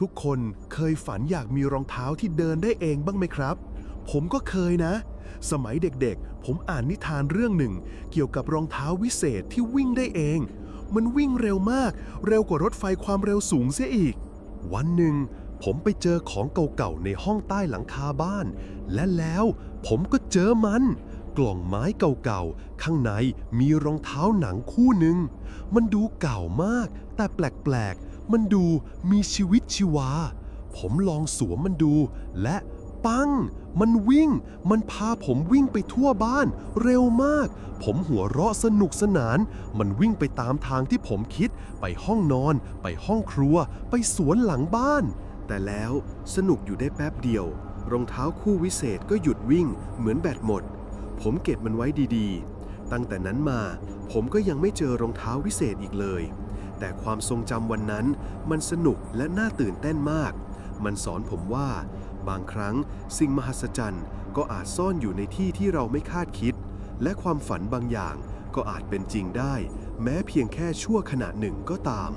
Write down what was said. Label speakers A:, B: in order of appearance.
A: ทุกคนเคยฝันอยากมีรองเท้าที่เดินได้เองบ้างไหมครับ ผมก็เคยนะ สมัยเด็กๆ ผมอ่านนิทานเรื่องหนึ่ง เกี่ยวกับรองเท้าวิเศษที่วิ่งได้เอง มันวิ่งเร็วมาก เร็วกว่ารถไฟความเร็วสูงเสียอีก วันหนึ่ง ผมไปเจอของเก่าๆในห้องใต้หลังคาบ้าน และแล้วผมก็เจอมัน กล่องไม้เก่าๆ ข้างในมีรองเท้าหนังคู่หนึ่ง มันดูเก่ามาก แต่แปลกๆ มันดูมีชีวิตชีวา ผมลองสวมมันดู และปัง มันวิ่ง มันพาผมวิ่งไปทั่วบ้าน เร็วมาก ผมหัวเราะสนุกสนาน มันวิ่งไปตามทางที่ผมคิด ไปห้องนอน ไปห้องครัว ไปสวนหลังบ้าน แต่แล้วสนุกอยู่ได้แป๊บเดียว รองเท้าคู่วิเศษก็หยุดวิ่ง เหมือนแบตหมด ผมเก็บมันไว้ดีๆ ตั้งแต่นั้นมา ผมก็ยังไม่เจอรองเท้าวิเศษอีกเลย แต่ความทรงจำวันนั้นมันสนุกและน่าตื่นเต้นมาก มันสอนผมว่า บางครั้งสิ่งมหัศจรรย์ก็อาจซ่อนอยู่ในที่ที่เราไม่คาดคิด และความฝันบางอย่างก็อาจเป็นจริงได้ แม้เพียงแค่ชั่วขณะหนึ่งก็ตาม